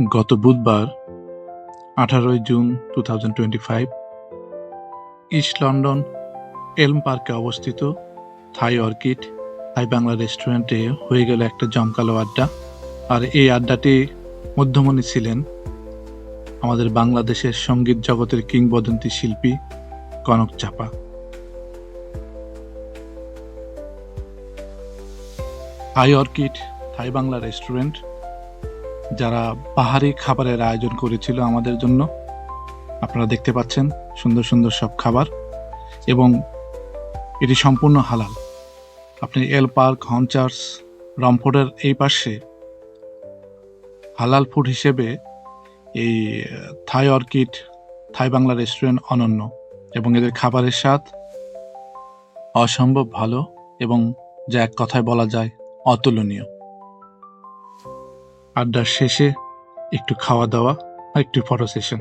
গত বুধবার, আঠারোই June two thousand twenty five, East London Elm পার্কে অবস্থিত থাই অর্কিড, থাই বাংলা রেস্টুরেন্টে হয়ে গেল একটা জমকালো আড্ডা। আর এই আড্ডাটি মধ্যমণি ছিলেন আমাদের বাংলাদেশের সংগীত জগতের কিংবদন্তি শিল্পী Kanak Chapa. Thai Orchid, Thai Bangla Restaurant যারা পাহাড়ি খাবারের আয়োজন করেছিল আমাদের জন্য, আপনারা দেখতে পাচ্ছেন সুন্দর সুন্দর সব খাবার এবং এটি সম্পূর্ণ হালাল। আপনি এল পার্ক হনচার্স রমফোর্ডের এই পাশে হালাল ফুড হিসেবে এই Thai Orchid, Thai Bangla Restaurant অনন্য এবং এদের খাবারের স্বাদ অসম্ভব ভালো এবং যা এক কথায় বলা যায় অতুলনীয়। আড্ডার শেষে একটু খাওয়া দাওয়া আর একটু ফটো সেশন।